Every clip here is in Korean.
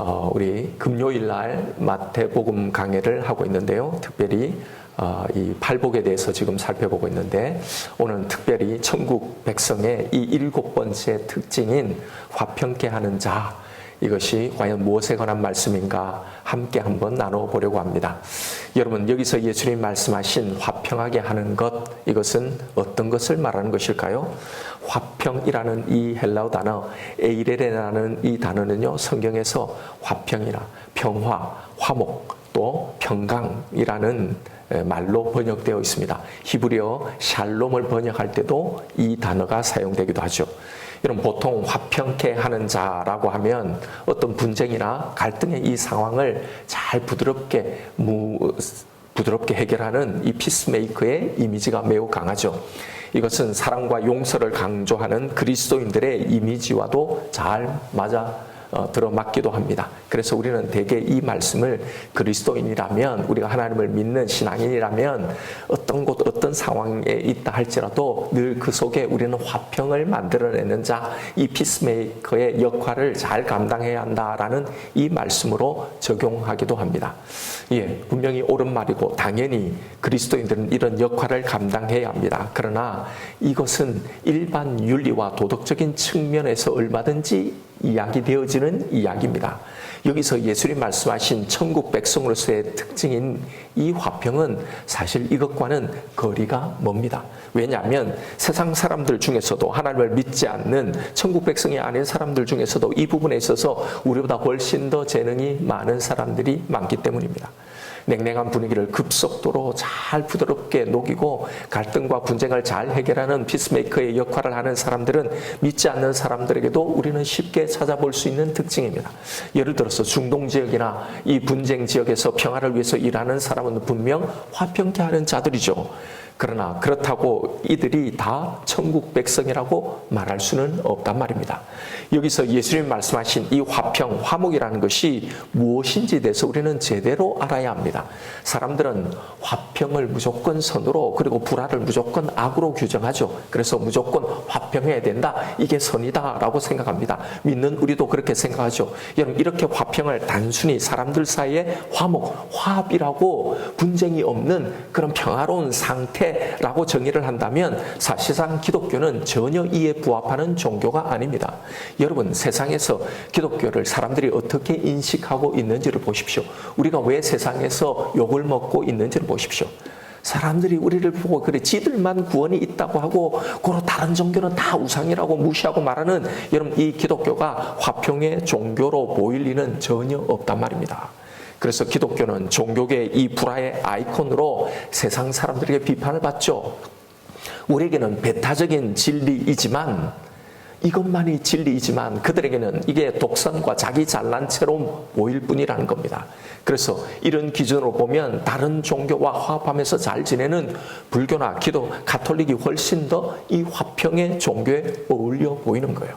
어, 우리 금요일 날 마태복음 강해를 하고 있는데요. 특별히 어, 이 팔복에 대해서 지금 살펴보고 있는데 오늘 특별히 천국 백성의 이 일곱 번째 특징인 화평케 하는 자 이것이 과연 무엇에 관한 말씀인가 함께 한번 나눠보려고 합니다. 여러분 여기서 예수님 말씀하신 화평하게 하는 것 이것은 어떤 것을 말하는 것일까요? 화평이라는 이 헬라어 단어 에이레레라는 이 단어는요 성경에서 화평이나 평화, 화목 또 평강이라는 말로 번역되어 있습니다. 히브리어 샬롬을 번역할 때도 이 단어가 사용되기도 하죠. 여러분 보통 화평케 하는 자라고 하면 어떤 분쟁이나 갈등의 이 상황을 잘 부드럽게 무, 부드럽게 해결하는 이 피스메이커의 이미지가 매우 강하죠. 이것은 사랑과 용서를 강조하는 그리스도인들의 이미지와도 잘 맞아 어, 들어맞기도 합니다. 그래서 우리는 대개 이 말씀을 그리스도인이라면 우리가 하나님을 믿는 신앙인이라면 어떤 곳 어떤 상황에 있다 할지라도 늘 그 속에 우리는 화평을 만들어내는 자, 이 피스메이커의 역할을 잘 감당해야 한다라는 이 말씀으로 적용하기도 합니다. 예, 분명히 옳은 말이고 당연히 그리스도인들은 이런 역할을 감당해야 합니다. 그러나 이것은 일반 윤리와 도덕적인 측면에서 얼마든지 이야기되어지는 이야기입니다. 여기서 예수님 말씀하신 천국 백성으로서의 특징인 이 화평은 사실 이것과는 거리가 멉니다. 왜냐하면 세상 사람들 중에서도 하나님을 믿지 않는 천국 백성이 아닌 사람들 중에서도 이 부분에 있어서 우리보다 훨씬 더 재능이 많은 사람들이 많기 때문입니다. 냉랭한 분위기를 급속도로 잘 부드럽게 녹이고 갈등과 분쟁을 잘 해결하는 피스메이커의 역할을 하는 사람들은 믿지 않는 사람들에게도 우리는 쉽게 찾아볼 수 있는 특징입니다. 예를 들어서 중동 지역이나 이 분쟁 지역에서 평화를 위해서 일하는 사람은 분명 화평케 하는 자들이죠. 그러나 그렇다고 이들이 다 천국 백성이라고 말할 수는 없단 말입니다. 여기서 예수님 말씀하신 이 화평, 화목이라는 것이 무엇인지 대해서 우리는 제대로 알아야 합니다. 사람들은 화평을 무조건 선으로 그리고 불화를 무조건 악으로 규정하죠. 그래서 무조건 화평해야 된다. 이게 선이다라고 생각합니다. 믿는 우리도 그렇게 생각하죠. 여러분 이렇게 화평을 단순히 사람들 사이에 화목, 화합이라고 분쟁이 없는 그런 평화로운 상태 라고 정의를 한다면 사실상 기독교는 전혀 이에 부합하는 종교가 아닙니다. 여러분 세상에서 기독교를 사람들이 어떻게 인식하고 있는지를 보십시오. 우리가 왜 세상에서 욕을 먹고 있는지를 보십시오. 사람들이 우리를 보고 그래 지들만 구원이 있다고 하고 고로 다른 종교는 다 우상이라고 무시하고 말하는 여러분 이 기독교가 화평의 종교로 보일 리는 전혀 없단 말입니다. 그래서 기독교는 종교계의 이 불화의 아이콘으로 세상 사람들에게 비판을 받죠. 우리에게는 배타적인 진리이지만 이것만이 진리이지만 그들에게는 이게 독선과 자기 잘난 채로 보일 뿐이라는 겁니다. 그래서 이런 기준으로 보면 다른 종교와 화합하면서 잘 지내는 불교나 기도, 가톨릭이 훨씬 더 이 화평의 종교에 어울려 보이는 거예요.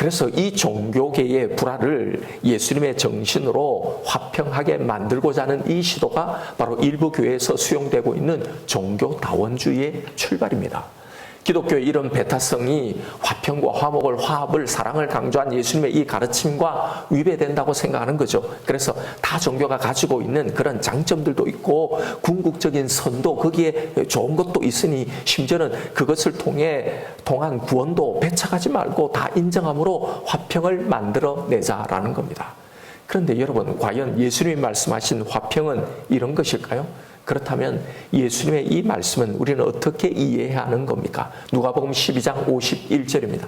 그래서 이 종교계의 불화를 예수님의 정신으로 화평하게 만들고자 하는 이 시도가 바로 일부 교회에서 수용되고 있는 종교다원주의의 출발입니다. 기독교의 이런 배타성이 화평과 화목을 화합을 사랑을 강조한 예수님의 이 가르침과 위배된다고 생각하는 거죠. 그래서 다 종교가 가지고 있는 그런 장점들도 있고 궁극적인 선도 거기에 좋은 것도 있으니 심지어는 그것을 통해 통한 구원도 배척하지 말고 다 인정함으로 화평을 만들어 내자라는 겁니다. 그런데 여러분 과연 예수님이 말씀하신 화평은 이런 것일까요? 그렇다면 예수님의 이 말씀은 우리는 어떻게 이해해야 하는 겁니까? 누가복음 12장 51절입니다.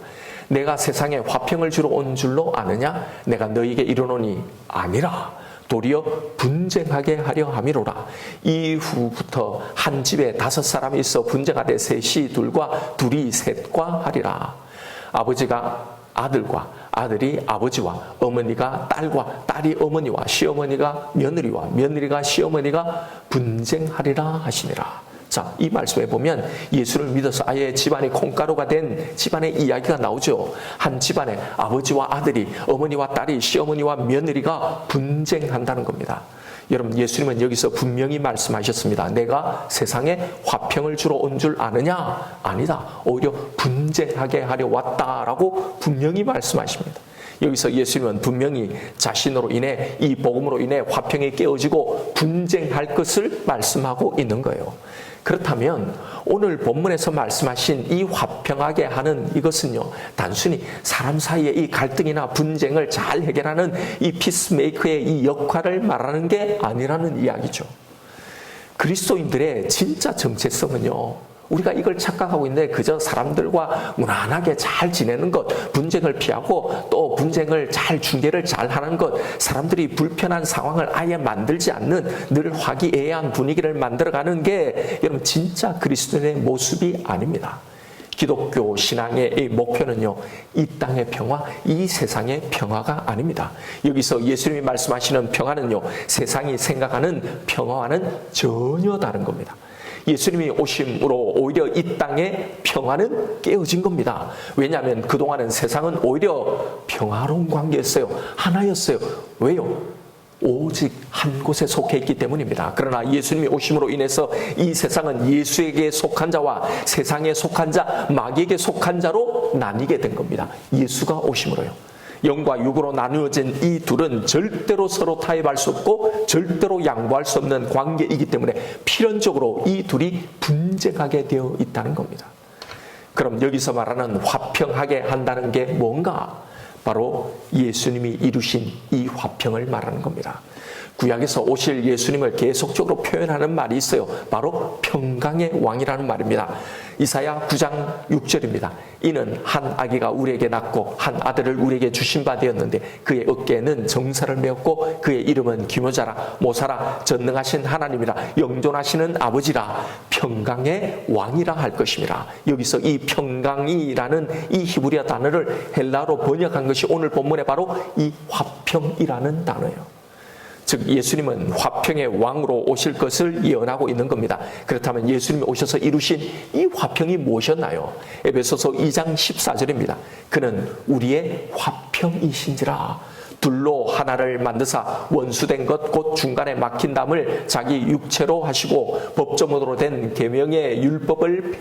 내가 세상에 화평을 주러 온 줄로 아느냐? 내가 너에게 이르노니 아니라 도리어 분쟁하게 하려 함이로라. 이후부터 한 집에 다섯 사람이 있어 분쟁하되 셋이 둘과 둘이 셋과 하리라. 아버지가 아들과 아들이 아버지와 어머니가 딸과 딸이 어머니와 시어머니가 며느리와 며느리가 시어머니가 분쟁하리라 하시니라. 자, 이 말씀에 보면 예수를 믿어서 아예 집안이 콩가루가 된 집안의 이야기가 나오죠. 한 집안에 아버지와 아들이, 어머니와 딸이, 시어머니와 며느리가 분쟁한다는 겁니다. 여러분 예수님은 여기서 분명히 말씀하셨습니다. 내가 세상에 화평을 주러 온 줄 아느냐? 아니다. 오히려 분쟁하게 하려 왔다라고 분명히 말씀하십니다. 여기서 예수님은 분명히 자신으로 인해 이 복음으로 인해 화평이 깨어지고 분쟁할 것을 말씀하고 있는 거예요. 그렇다면 오늘 본문에서 말씀하신 이 화평하게 하는 이것은요, 단순히 사람 사이의 이 갈등이나 분쟁을 잘 해결하는 이 피스메이커의 이 역할을 말하는 게 아니라는 이야기죠. 그리스도인들의 진짜 정체성은요, 우리가 이걸 착각하고 있는데 그저 사람들과 무난하게 잘 지내는 것, 분쟁을 피하고 또 분쟁을 잘 중계를 잘 하는 것, 사람들이 불편한 상황을 아예 만들지 않는 늘 화기애애한 분위기를 만들어가는 게 여러분 진짜 그리스도인의 모습이 아닙니다. 기독교 신앙의 이 목표는요, 이 땅의 평화, 이 세상의 평화가 아닙니다. 여기서 예수님이 말씀하시는 평화는요, 세상이 생각하는 평화와는 전혀 다른 겁니다. 예수님이 오심으로 오히려 이 땅의 평화는 깨어진 겁니다. 왜냐하면 그동안은 세상은 오히려 평화로운 관계였어요. 하나였어요. 왜요? 오직 한 곳에 속해 있기 때문입니다. 그러나 예수님이 오심으로 인해서 이 세상은 예수에게 속한 자와 세상에 속한 자, 마귀에게 속한 자로 나뉘게 된 겁니다. 예수가 오심으로요. 영과 육으로 나누어진 이 둘은 절대로 서로 타협할 수 없고 절대로 양보할 수 없는 관계이기 때문에 필연적으로 이 둘이 분쟁하게 되어 있다는 겁니다. 그럼 여기서 말하는 화평하게 한다는 게 뭔가? 바로 예수님이 이루신 이 화평을 말하는 겁니다. 구약에서 오실 예수님을 계속적으로 표현하는 말이 있어요. 바로 평강의 왕이라는 말입니다. 이사야 9장 6절입니다. 이는 한 아기가 우리에게 낳고 한 아들을 우리에게 주신 바 되었는데 그의 어깨에는 정사를 메었고 그의 이름은 기모자라 모사라 전능하신 하나님이라 영존하시는 아버지라 평강의 왕이라 할 것입니다. 여기서 이 평강이라는 이 히브리어 단어를 헬라로 번역한 것이 오늘 본문에 바로 이 화평이라는 단어예요. 즉 예수님은 화평의 왕으로 오실 것을 예언하고 있는 겁니다. 그렇다면 예수님이 오셔서 이루신 이 화평이 무엇이었나요? 에베소서 2장 14절입니다. 그는 우리의 화평이신지라 둘로 하나를 만드사 원수된 것 곧 중간에 막힌 담을 자기 육체로 하시고 법조문으로 된 계명의 율법을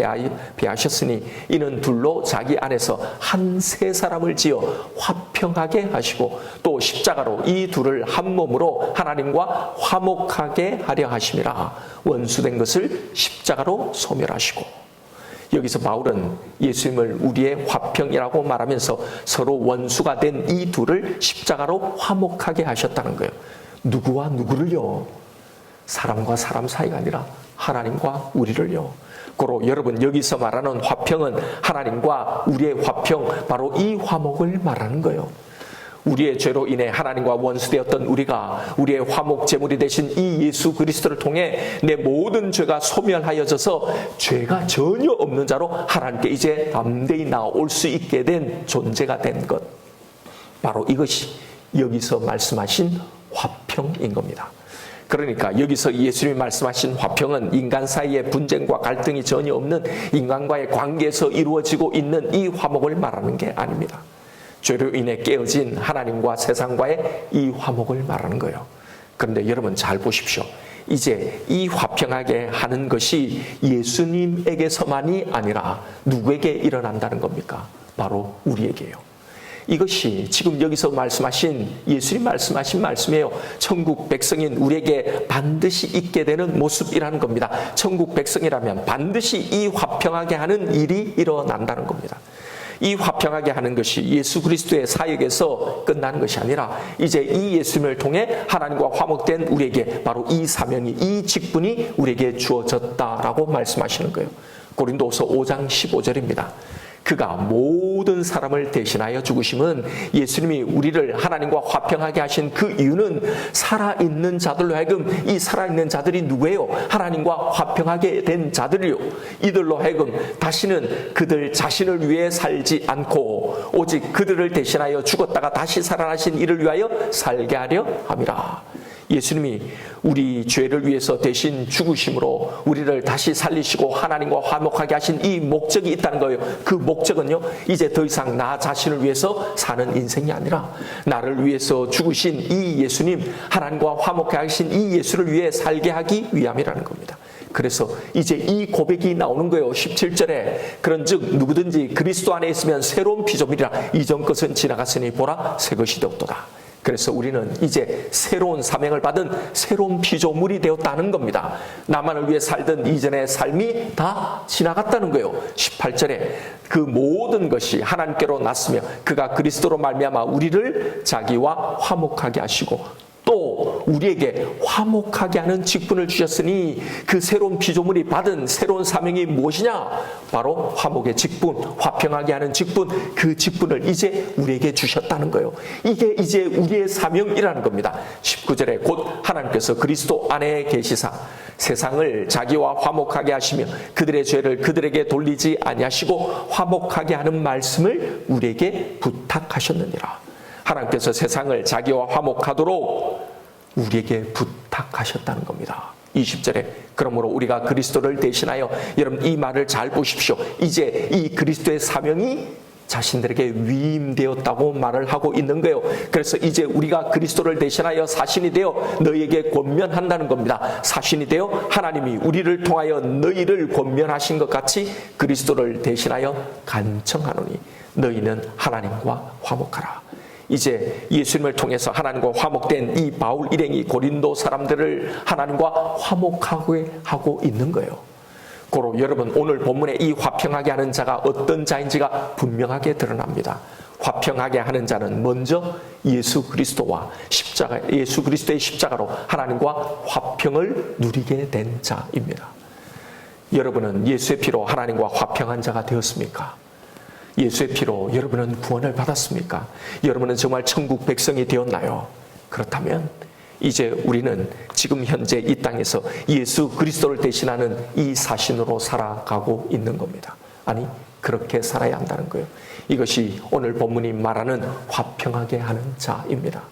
폐하셨으니 이는 둘로 자기 안에서 한 세 사람을 지어 화평하게 하시고 또 십자가로 이 둘을 한 몸으로 하나님과 화목하게 하려 하심이라. 원수된 것을 십자가로 소멸하시고 여기서 바울은 예수님을 우리의 화평이라고 말하면서 서로 원수가 된 이 둘을 십자가로 화목하게 하셨다는 거예요. 누구와 누구를요? 사람과 사람 사이가 아니라 하나님과 우리를요. 고로 여러분 여기서 말하는 화평은 하나님과 우리의 화평 바로 이 화목을 말하는 거예요. 우리의 죄로 인해 하나님과 원수되었던 우리가 우리의 화목 제물이 되신 이 예수 그리스도를 통해 내 모든 죄가 소멸하여져서 죄가 전혀 없는 자로 하나님께 이제 담대히 나올 수 있게 된 존재가 된 것. 바로 이것이 여기서 말씀하신 화평인 겁니다. 그러니까 여기서 예수님이 말씀하신 화평은 인간 사이의 분쟁과 갈등이 전혀 없는 인간과의 관계에서 이루어지고 있는 이 화목을 말하는 게 아닙니다. 죄로 인해 깨어진 하나님과 세상과의 이 화목을 말하는 거예요. 그런데 여러분 잘 보십시오. 이제 이 화평하게 하는 것이 예수님에게서만이 아니라 누구에게 일어난다는 겁니까? 바로 우리에게요. 이것이 지금 여기서 말씀하신 예수님 말씀하신 말씀이에요. 천국 백성인 우리에게 반드시 있게 되는 모습이라는 겁니다. 천국 백성이라면 반드시 이 화평하게 하는 일이 일어난다는 겁니다. 이 화평하게 하는 것이 예수 그리스도의 사역에서 끝나는 것이 아니라 이제 이 예수님을 통해 하나님과 화목된 우리에게 바로 이 사명이 이 직분이 우리에게 주어졌다라고 말씀하시는 거예요. 고린도서 5장 15절입니다. 그가 모든 사람을 대신하여 죽으심은 예수님이 우리를 하나님과 화평하게 하신 그 이유는 살아있는 자들로 하여금 이 살아있는 자들이 누구예요? 하나님과 화평하게 된 자들이요. 이들로 하여금 다시는 그들 자신을 위해 살지 않고 오직 그들을 대신하여 죽었다가 다시 살아나신 이를 위하여 살게 하려 함이라. 예수님이 우리 죄를 위해서 대신 죽으심으로 우리를 다시 살리시고 하나님과 화목하게 하신 이 목적이 있다는 거예요. 그 목적은요, 이제 더 이상 나 자신을 위해서 사는 인생이 아니라 나를 위해서 죽으신 이 예수님, 하나님과 화목하게 하신 이 예수를 위해 살게 하기 위함이라는 겁니다. 그래서 이제 이 고백이 나오는 거예요. 17절에 그런즉 누구든지 그리스도 안에 있으면 새로운 피조물이라 이전 것은 지나갔으니 보라 새 것이 되었도다. 그래서 우리는 이제 새로운 사명을 받은 새로운 피조물이 되었다는 겁니다. 나만을 위해 살던 이전의 삶이 다 지나갔다는 거예요. 18절에 그 모든 것이 하나님께로 났으며 그가 그리스도로 말미암아 우리를 자기와 화목하게 하시고 또 우리에게 화목하게 하는 직분을 주셨으니 그 새로운 피조물이 받은 새로운 사명이 무엇이냐? 바로 화목의 직분, 화평하게 하는 직분, 그 직분을 이제 우리에게 주셨다는 거예요. 이게 이제 우리의 사명이라는 겁니다. 19절에 곧 하나님께서 그리스도 안에 계시사 세상을 자기와 화목하게 하시며 그들의 죄를 그들에게 돌리지 아니하시고 화목하게 하는 말씀을 우리에게 부탁하셨느니라. 하나님께서 세상을 자기와 화목하도록 우리에게 부탁하셨다는 겁니다. 20절에 그러므로 우리가 그리스도를 대신하여 여러분 이 말을 잘 보십시오. 이제 이 그리스도의 사명이 자신들에게 위임되었다고 말을 하고 있는 거예요. 그래서 이제 우리가 그리스도를 대신하여 사신이 되어 너희에게 권면한다는 겁니다. 사신이 되어 하나님이 우리를 통하여 너희를 권면하신 것 같이 그리스도를 대신하여 간청하노니 너희는 하나님과 화목하라. 이제 예수님을 통해서 하나님과 화목된 이 바울 일행이 고린도 사람들을 하나님과 화목하게 하고 있는 거예요. 고로 여러분 오늘 본문에 이 화평하게 하는 자가 어떤 자인지가 분명하게 드러납니다. 화평하게 하는 자는 먼저 예수 그리스도와 십자가 예수 그리스도의 십자가로 하나님과 화평을 누리게 된 자입니다. 여러분은 예수의 피로 하나님과 화평한 자가 되었습니까? 예수의 피로 여러분은 구원을 받았습니까? 여러분은 정말 천국 백성이 되었나요? 그렇다면 이제 우리는 지금 현재 이 땅에서 예수 그리스도를 대신하는 이 사신으로 살아가고 있는 겁니다. 아니, 그렇게 살아야 한다는 거예요. 이것이 오늘 본문이 말하는 화평하게 하는 자입니다.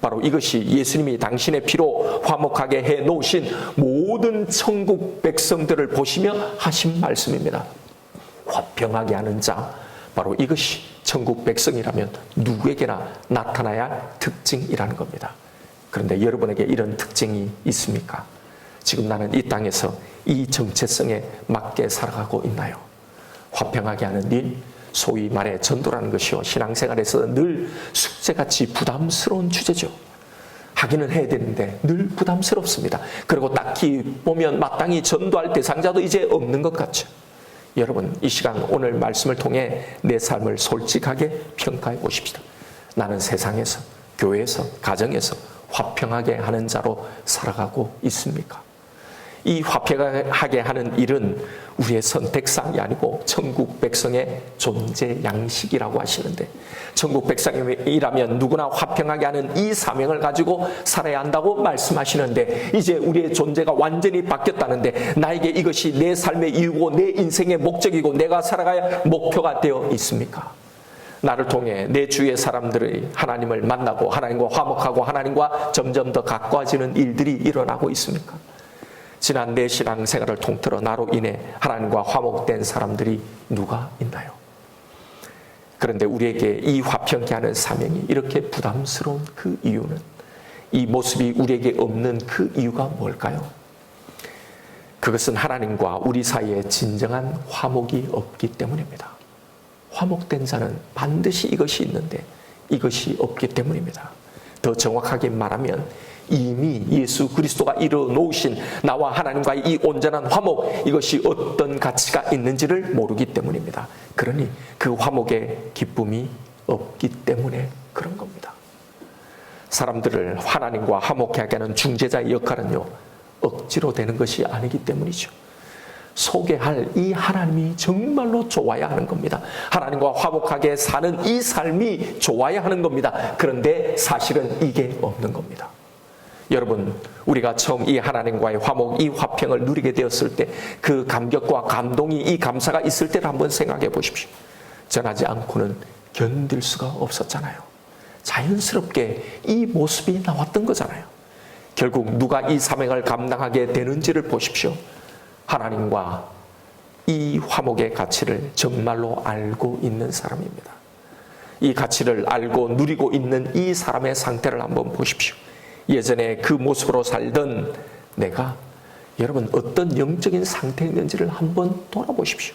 바로 이것이 예수님이 당신의 피로 화목하게 해 놓으신 모든 천국 백성들을 보시며 하신 말씀입니다. 화평하게 하는 자, 바로 이것이 천국 백성이라면 누구에게나 나타나야 할 특징이라는 겁니다. 그런데 여러분에게 이런 특징이 있습니까? 지금 나는 이 땅에서 이 정체성에 맞게 살아가고 있나요? 화평하게 하는 일, 소위 말해 전도라는 것이요. 신앙생활에서 늘 숙제같이 부담스러운 주제죠. 하기는 해야 되는데 늘 부담스럽습니다. 그리고 딱히 보면 마땅히 전도할 대상자도 이제 없는 것 같죠. 여러분, 이 시간 오늘 말씀을 통해 내 삶을 솔직하게 평가해 보십시다. 나는 세상에서, 교회에서, 가정에서 화평하게 하는 자로 살아가고 있습니까? 이 화평하게 하는 일은 우리의 선택사항이 아니고 천국 백성의 존재 양식이라고 하시는데 천국 백성이라면 누구나 화평하게 하는 이 사명을 가지고 살아야 한다고 말씀하시는데 이제 우리의 존재가 완전히 바뀌었다는데 나에게 이것이 내 삶의 이유고 내 인생의 목적이고 내가 살아가야 목표가 되어 있습니까? 나를 통해 내 주위의 사람들이 하나님을 만나고 하나님과 화목하고 하나님과 점점 더 가까워지는 일들이 일어나고 있습니까? 지난 내 신앙 생활을 통틀어 나로 인해 하나님과 화목된 사람들이 누가 있나요? 그런데 우리에게 이 화평케 하는 사명이 이렇게 부담스러운 그 이유는 이 모습이 우리에게 없는 그 이유가 뭘까요? 그것은 하나님과 우리 사이에 진정한 화목이 없기 때문입니다. 화목된 자는 반드시 이것이 있는데 이것이 없기 때문입니다. 더 정확하게 말하면 이미 예수 그리스도가 이루어 놓으신 나와 하나님과의 이 온전한 화목 이것이 어떤 가치가 있는지를 모르기 때문입니다. 그러니 그 화목의 기쁨이 없기 때문에 그런 겁니다. 사람들을 하나님과 화목하게 하는 중재자의 역할은요 억지로 되는 것이 아니기 때문이죠. 소개할 이 하나님이 정말로 좋아야 하는 겁니다. 하나님과 화목하게 사는 이 삶이 좋아야 하는 겁니다. 그런데 사실은 이게 없는 겁니다. 여러분, 우리가 처음 이 하나님과의 화목, 이 화평을 누리게 되었을 때 그 감격과 감동이 이 감사가 있을 때를 한번 생각해 보십시오. 전하지 않고는 견딜 수가 없었잖아요. 자연스럽게 이 모습이 나왔던 거잖아요. 결국 누가 이 사명을 감당하게 되는지를 보십시오. 하나님과 이 화목의 가치를 정말로 알고 있는 사람입니다. 이 가치를 알고 누리고 있는 이 사람의 상태를 한번 보십시오. 예전에 그 모습으로 살던 내가 여러분 어떤 영적인 상태에 있는지를 한번 돌아보십시오.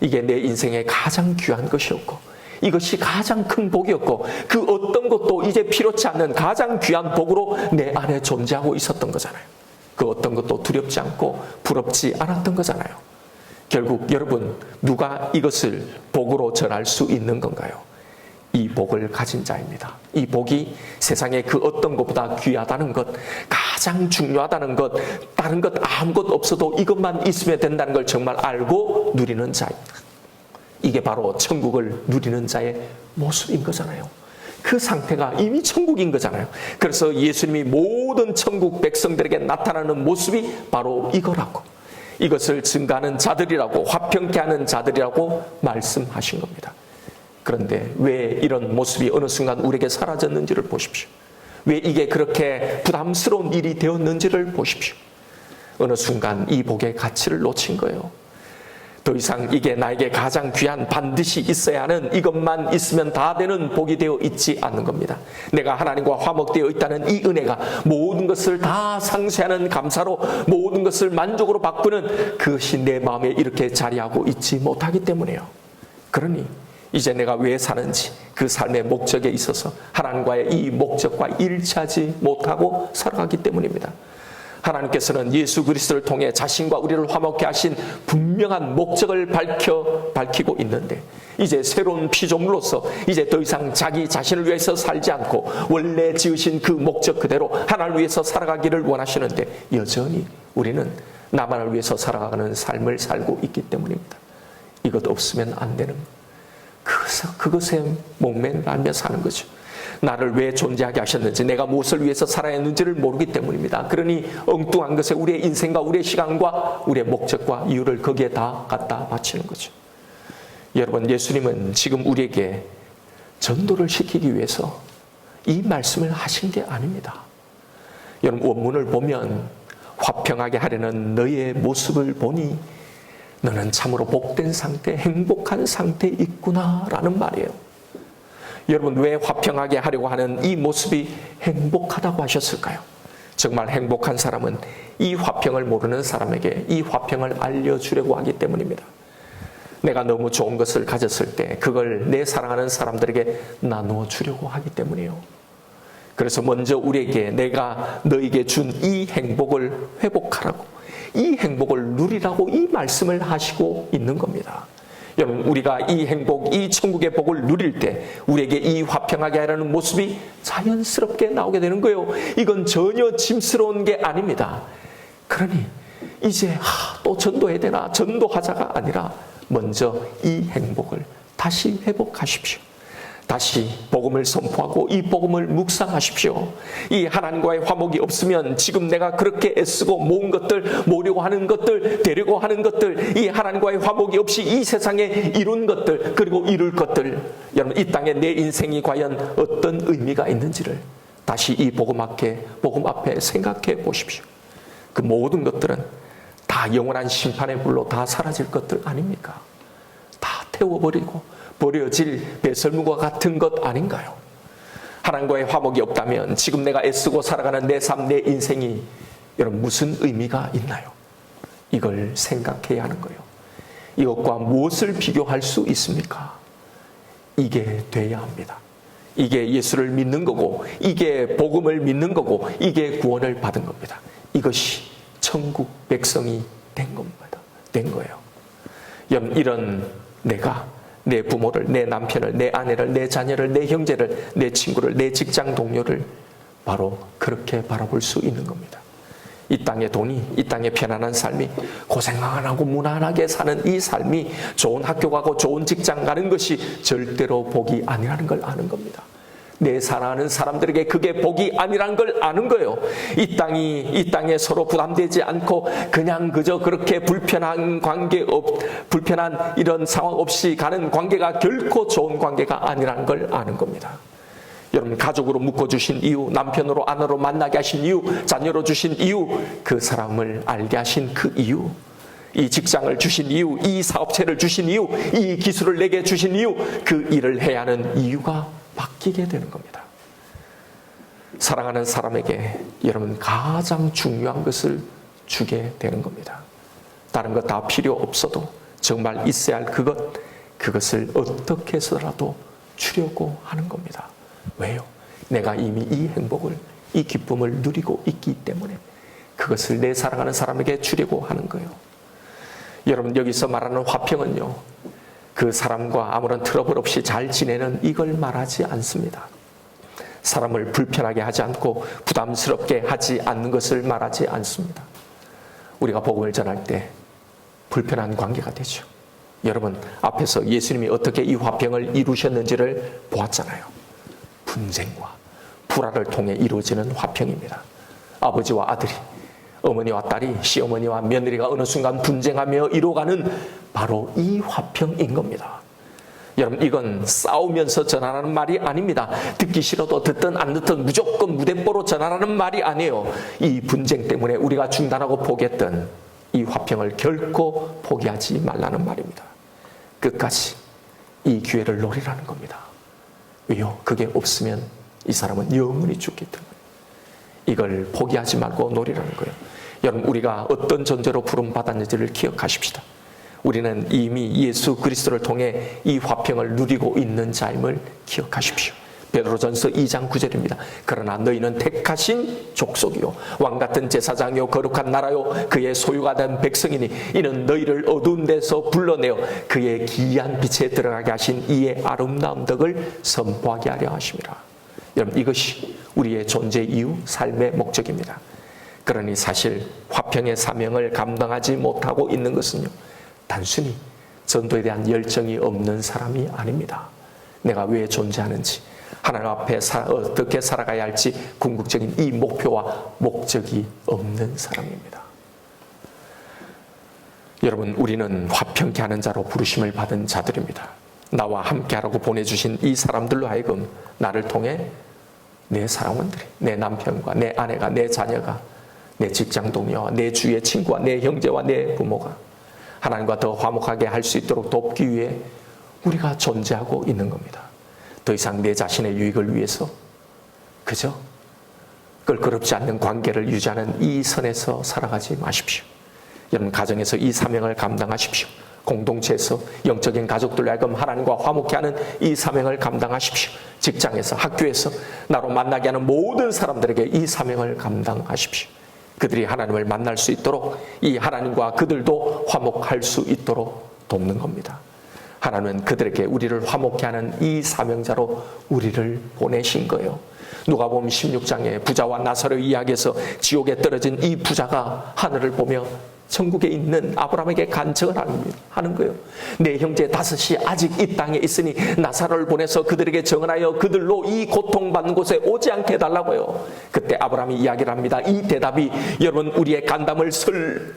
이게 내 인생의 가장 귀한 것이었고 이것이 가장 큰 복이었고 그 어떤 것도 이제 필요치 않는 가장 귀한 복으로 내 안에 존재하고 있었던 거잖아요. 그 어떤 것도 두렵지 않고 부럽지 않았던 거잖아요. 결국 여러분 누가 이것을 복으로 전할 수 있는 건가요? 이 복을 가진 자입니다. 이 복이 세상의 그 어떤 것보다 귀하다는 것, 가장 중요하다는 것, 다른 것 아무것 없어도 이것만 있으면 된다는 걸 정말 알고 누리는 자입니다. 이게 바로 천국을 누리는 자의 모습인 거잖아요. 그 상태가 이미 천국인 거잖아요. 그래서 예수님이 모든 천국 백성들에게 나타나는 모습이 바로 이거라고. 이것을 증가하는 자들이라고, 화평케 하는 자들이라고 말씀하신 겁니다. 그런데 왜 이런 모습이 어느 순간 우리에게 사라졌는지를 보십시오. 왜 이게 그렇게 부담스러운 일이 되었는지를 보십시오. 어느 순간 이 복의 가치를 놓친 거예요. 더 이상 이게 나에게 가장 귀한 반드시 있어야 하는 이것만 있으면 다 되는 복이 되어 있지 않는 겁니다. 내가 하나님과 화목되어 있다는 이 은혜가 모든 것을 다 상쇄하는 감사로 모든 것을 만족으로 바꾸는 그것이 내 마음에 이렇게 자리하고 있지 못하기 때문에요. 그러니 이제 내가 왜 사는지 그 삶의 목적에 있어서 하나님과의 이 목적과 일치하지 못하고 살아가기 때문입니다. 하나님께서는 예수 그리스도를 통해 자신과 우리를 화목케 하신 분명한 목적을 밝혀 밝히고 있는데 이제 새로운 피조물로서 이제 더 이상 자기 자신을 위해서 살지 않고 원래 지으신 그 목적 그대로 하나님을 위해서 살아가기를 원하시는데 여전히 우리는 나만을 위해서 살아가는 삶을 살고 있기 때문입니다. 이것 없으면 안 되는 그것에, 그것에 목매달며 사는 거죠. 나를 왜 존재하게 하셨는지, 내가 무엇을 위해서 살아야 했는지를 모르기 때문입니다. 그러니 엉뚱한 것에 우리의 인생과 우리의 시간과 우리의 목적과 이유를 거기에 다 갖다 바치는 거죠. 여러분, 예수님은 지금 우리에게 전도를 시키기 위해서 이 말씀을 하신 게 아닙니다. 여러분, 원문을 보면 화평하게 하려는 너의 모습을 보니 너는 참으로 복된 상태, 행복한 상태에 있구나라는 말이에요. 여러분, 왜 화평하게 하려고 하는 이 모습이 행복하다고 하셨을까요? 정말 행복한 사람은 이 화평을 모르는 사람에게 이 화평을 알려주려고 하기 때문입니다. 내가 너무 좋은 것을 가졌을 때 그걸 내 사랑하는 사람들에게 나누어 주려고 하기 때문이에요. 그래서 먼저 우리에게 내가 너에게 준 이 행복을 회복하라고 이 행복을 누리라고 이 말씀을 하시고 있는 겁니다. 여러분, 우리가 이 행복, 이 천국의 복을 누릴 때 우리에게 이 화평하게 하라는 모습이 자연스럽게 나오게 되는 거예요. 이건 전혀 짐스러운 게 아닙니다. 그러니 이제 하, 또 전도해야 되나 전도하자가 아니라 먼저 이 행복을 다시 회복하십시오. 다시 복음을 선포하고 이 복음을 묵상하십시오. 이 하나님과의 화목이 없으면 지금 내가 그렇게 애쓰고 모은 것들, 모려고 하는 것들, 되려고 하는 것들, 이 하나님과의 화목이 없이 이 세상에 이룬 것들, 그리고 이룰 것들, 여러분 이 땅에 내 인생이 과연 어떤 의미가 있는지를 다시 이 복음 앞에, 복음 앞에 생각해 보십시오. 그 모든 것들은 다 영원한 심판의 불로 다 사라질 것들 아닙니까? 다 태워버리고 버려질 배설물과 같은 것 아닌가요? 하나님과의 화목이 없다면 지금 내가 애쓰고 살아가는 내 삶, 내 인생이 여러분 무슨 의미가 있나요? 이걸 생각해야 하는 거예요. 이것과 무엇을 비교할 수 있습니까? 이게 돼야 합니다. 이게 예수를 믿는 거고, 이게 복음을 믿는 거고, 이게 구원을 받은 겁니다. 이것이 천국 백성이 된 겁니다. 된 거예요. 이런 내가 내 부모를, 내 남편을, 내 아내를, 내 자녀를, 내 형제를, 내 친구를, 내 직장 동료를 바로 그렇게 바라볼 수 있는 겁니다. 이 땅의 돈이, 이 땅의 편안한 삶이 고생 안 하고 무난하게 사는 이 삶이 좋은 학교 가고 좋은 직장 가는 것이 절대로 복이 아니라는 걸 아는 겁니다. 내 사랑하는 사람들에게 그게 복이 아니란 걸 아는 거예요. 이 땅이 이 땅에 서로 부담되지 않고 그냥 그저 그렇게 불편한 관계 없 불편한 이런 상황 없이 가는 관계가 결코 좋은 관계가 아니라는 걸 아는 겁니다. 여러분 가족으로 묶어 주신 이유, 남편으로 아내로 만나게 하신 이유, 자녀로 주신 이유, 그 사람을 알게 하신 그 이유. 이 직장을 주신 이유, 이 사업체를 주신 이유, 이 기술을 내게 주신 이유, 그 일을 해야 하는 이유가 바뀌게 되는 겁니다. 사랑하는 사람에게 여러분 가장 중요한 것을 주게 되는 겁니다. 다른 것 다 필요 없어도 정말 있어야 할 그것, 그것을 어떻게 해서라도 주려고 하는 겁니다. 왜요? 내가 이미 이 행복을, 이 기쁨을 누리고 있기 때문에 그것을 내 사랑하는 사람에게 주려고 하는 거예요. 여러분, 여기서 말하는 화평은요, 그 사람과 아무런 트러블 없이 잘 지내는 이걸 말하지 않습니다. 사람을 불편하게 하지 않고 부담스럽게 하지 않는 것을 말하지 않습니다. 우리가 복음을 전할 때 불편한 관계가 되죠. 여러분, 앞에서 예수님이 어떻게 이 화평을 이루셨는지를 보았잖아요. 분쟁과 불화를 통해 이루어지는 화평입니다. 아버지와 아들이, 어머니와 딸이, 시어머니와 며느리가 어느 순간 분쟁하며 이루어가는 바로 이 화평인 겁니다. 여러분, 이건 싸우면서 전하라는 말이 아닙니다. 듣기 싫어도 듣든 안 듣든 무조건 무대뽀로 전하라는 말이 아니에요. 이 분쟁 때문에 우리가 중단하고 포기했던 이 화평을 결코 포기하지 말라는 말입니다. 끝까지 이 기회를 노리라는 겁니다. 왜요? 그게 없으면 이 사람은 영원히 죽기 때문에. 이걸 포기하지 말고 노리라는 거예요. 여러분, 우리가 어떤 존재로 부름 받았는지를 기억하십시다. 우리는 이미 예수 그리스도를 통해 이 화평을 누리고 있는 삶을 기억하십시오. 베드로전서 2장 9절입니다. 그러나 너희는 택하신 족속이요 왕 같은 제사장이요 거룩한 나라요 그의 소유가 된 백성이니 이는 너희를 어두운 데서 불러내어 그의 기이한 빛에 들어가게 하신 이의 아름다운 덕을 선포하게 하려 하심이라. 여러분 이것이 우리의 존재 이유 삶의 목적입니다. 그러니 사실 화평의 사명을 감당하지 못하고 있는 것은요. 단순히 전도에 대한 열정이 없는 사람이 아닙니다. 내가 왜 존재하는지, 하나님 앞에 사, 어떻게 살아가야 할지 궁극적인 이 목표와 목적이 없는 사람입니다. 여러분, 우리는 화평케 하는 자로 부르심을 받은 자들입니다. 나와 함께하라고 보내주신 이 사람들로 하여금 나를 통해 내 사람원들이, 내 남편과 내 아내가, 내 자녀가, 내 직장 동료와 내 주위의 친구와 내 형제와 내 부모가 하나님과 더 화목하게 할 수 있도록 돕기 위해 우리가 존재하고 있는 겁니다. 더 이상 내 자신의 유익을 위해서 그저 껄끄럽지 않는 관계를 유지하는 이 선에서 살아가지 마십시오. 여러분 가정에서 이 사명을 감당하십시오. 공동체에서 영적인 가족들로 하여금 하나님과 화목케 하는 이 사명을 감당하십시오. 직장에서 학교에서 나로 만나게 하는 모든 사람들에게 이 사명을 감당하십시오. 그들이 하나님을 만날 수 있도록 이 하나님과 그들도 화목할 수 있도록 돕는 겁니다. 하나님은 그들에게 우리를 화목케 하는 이 사명자로 우리를 보내신 거예요. 누가 보면 16장에 부자와 나사로의 이야기에서 지옥에 떨어진 이 부자가 하늘을 보며 천국에 있는 아브라함에게 간청을 하는 거예요. 내 형제 다섯이 아직 이 땅에 있으니 나사로를 보내서 그들에게 정언하여 그들로 이 고통받는 곳에 오지 않게 해달라고요. 그때 아브라함이 이야기를 합니다. 이 대답이 여러분 우리의 간담을 설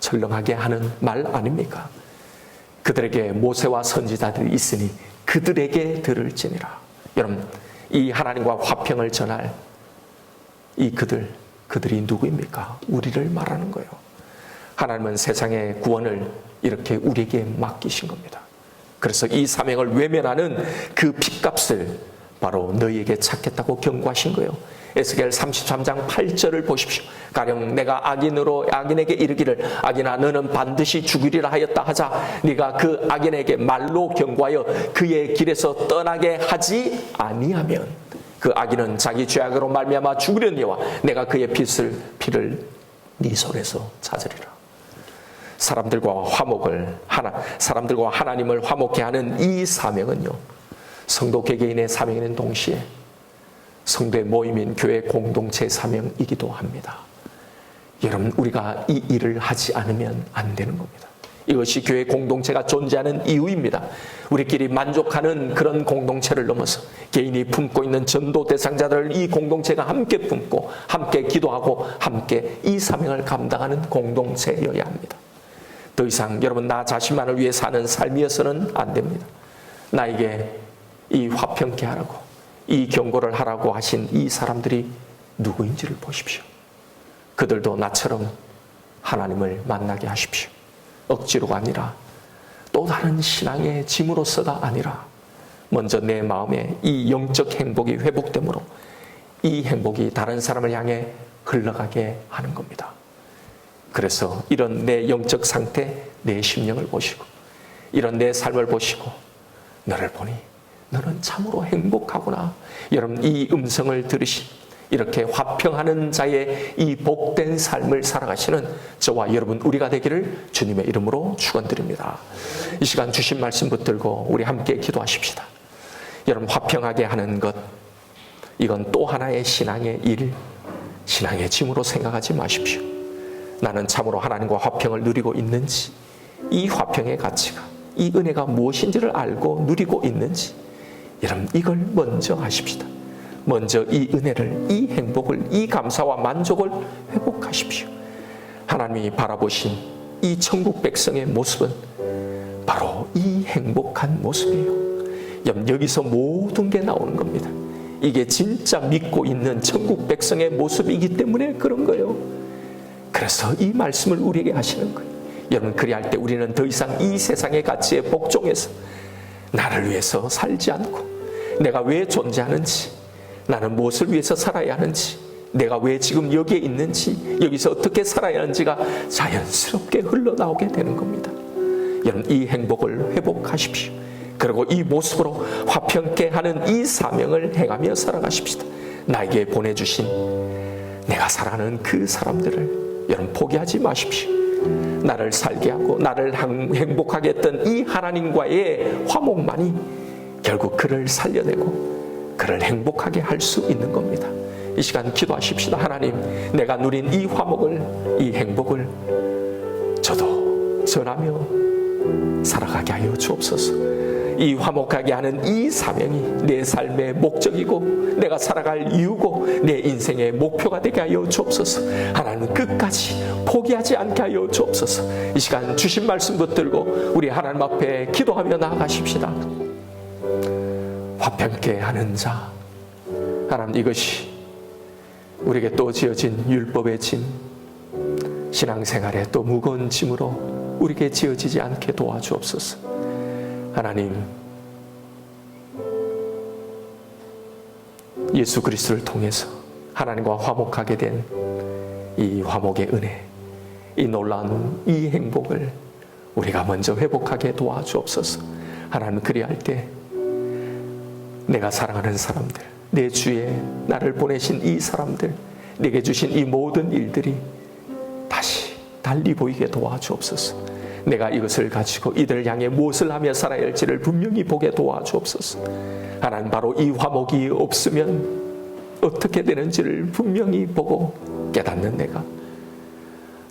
철렁하게 하는 말 아닙니까? 그들에게 모세와 선지자들이 있으니 그들에게 들을지니라. 여러분 이 하나님과 화평을 전할 이 그들 그들이 누구입니까? 우리를 말하는 거예요. 하나님은 세상의 구원을 이렇게 우리에게 맡기신 겁니다. 그래서 이 사명을 외면하는 그 핏값을 바로 너희에게 찾겠다고 경고하신 거예요. 에스겔 33장 8절을 보십시오. 가령 내가 악인으로 악인에게 이르기를 악인아 너는 반드시 죽으리라 하였다 하자 네가 그 악인에게 말로 경고하여 그의 길에서 떠나게 하지 아니하면 그 악인은 자기 죄악으로 말미암아 죽으려니와 내가 그의 핏을 피를 네 손에서 찾으리라. 사람들과 화목을 하나 사람들과 하나님을 화목케 하는 이 사명은요. 성도 개개인의 사명인 동시에 성도의 모임인 교회 공동체 사명이기도 합니다. 여러분 우리가 이 일을 하지 않으면 안 되는 겁니다. 이것이 교회 공동체가 존재하는 이유입니다. 우리끼리 만족하는 그런 공동체를 넘어서 개인이 품고 있는 전도 대상자들을 이 공동체가 함께 품고 함께 기도하고 함께 이 사명을 감당하는 공동체여야 합니다. 더 이상 여러분 나 자신만을 위해 사는 삶이어서는 안 됩니다. 나에게 이 화평케 하라고 이 경고를 하라고 하신 이 사람들이 누구인지를 보십시오. 그들도 나처럼 하나님을 만나게 하십시오. 억지로가 아니라 또 다른 신앙의 짐으로서가 아니라 먼저 내 마음에 이 영적 행복이 회복되므로 이 행복이 다른 사람을 향해 흘러가게 하는 겁니다. 그래서 이런 내 영적 상태, 내 심령을 보시고 이런 내 삶을 보시고 너를 보니 너는 참으로 행복하구나. 여러분 이 음성을 들으신 이렇게 화평하는 자의 이 복된 삶을 살아가시는 저와 여러분 우리가 되기를 주님의 이름으로 축원드립니다. 이 시간 주신 말씀 붙들고 우리 함께 기도하십시다. 여러분 화평하게 하는 것 이건 또 하나의 신앙의 일, 신앙의 짐으로 생각하지 마십시오. 나는 참으로 하나님과 화평을 누리고 있는지, 이 화평의 가치가, 이 은혜가 무엇인지를 알고 누리고 있는지, 여러분 이걸 먼저 하십시다. 먼저 이 은혜를, 이 행복을, 이 감사와 만족을 회복하십시오. 하나님이 바라보신 이 천국 백성의 모습은 바로 이 행복한 모습이에요. 여기서 모든 게 나오는 겁니다. 이게 진짜 믿고 있는 천국 백성의 모습이기 때문에 그런 거예요. 그래서 이 말씀을 우리에게 하시는 거예요. 여러분, 그리할 때 우리는 더 이상 이 세상의 가치에 복종해서 나를 위해서 살지 않고 내가 왜 존재하는지 나는 무엇을 위해서 살아야 하는지 내가 왜 지금 여기에 있는지 여기서 어떻게 살아야 하는지가 자연스럽게 흘러나오게 되는 겁니다. 여러분 이 행복을 회복하십시오. 그리고 이 모습으로 화평케 하는 이 사명을 행하며 살아가십시다. 나에게 보내주신 내가 사랑하는 그 사람들을 여러분 포기하지 마십시오. 나를 살게 하고 나를 행복하게 했던 이 하나님과의 화목만이 결국 그를 살려내고 그를 행복하게 할 수 있는 겁니다. 이 시간 기도하십시다. 하나님, 내가 누린 이 화목을, 이 행복을 저도 전하며 살아가게 하여 주옵소서. 이 화목하게 하는 이 사명이 내 삶의 목적이고 내가 살아갈 이유고 내 인생의 목표가 되게 하여 주옵소서. 하나님 끝까지 포기하지 않게 하여 주옵소서. 이 시간 주신 말씀 붙들고 우리 하나님 앞에 기도하며 나아가십시다. 화평케 하는 자. 하나님 이것이 우리에게 또 지어진 율법의 짐, 신앙생활의 또 무거운 짐으로 우리에게 지어지지 않게 도와주옵소서. 하나님, 예수 그리스도를 통해서 하나님과 화목하게 된 이 화목의 은혜, 이 놀라운 이 행복을 우리가 먼저 회복하게 도와주옵소서. 하나님 그리할 때 내가 사랑하는 사람들, 내 주에 나를 보내신 이 사람들, 내게 주신 이 모든 일들이 다시 달리 보이게 도와주옵소서. 내가 이것을 가지고 이들을 향해 무엇을 하며 살아야 할지를 분명히 보게 도와주옵소서. 하나님 바로 이 화목이 없으면 어떻게 되는지를 분명히 보고 깨닫는 내가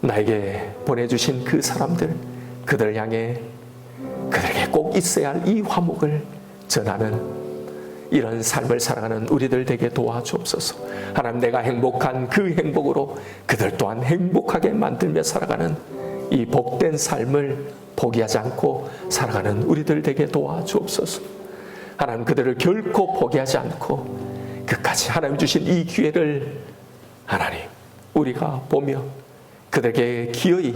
나에게 보내주신 그 사람들 그들을 향해 그들에게 꼭 있어야 할 이 화목을 전하는 이런 삶을 살아가는 우리들 되게 도와주옵소서. 하나님 내가 행복한 그 행복으로 그들 또한 행복하게 만들며 살아가는 이 복된 삶을 포기하지 않고 살아가는 우리들 되게 도와주옵소서. 하나님 그들을 결코 포기하지 않고 끝까지 하나님 주신 이 기회를 하나님 우리가 보며 그들에게 기어이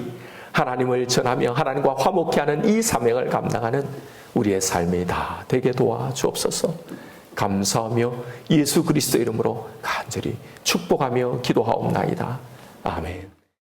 하나님을 전하며 하나님과 화목케 하는 이 사명을 감당하는 우리의 삶이 다 되게 도와주옵소서. 감사하며 예수 그리스도 이름으로 간절히 축복하며 기도하옵나이다. 아멘.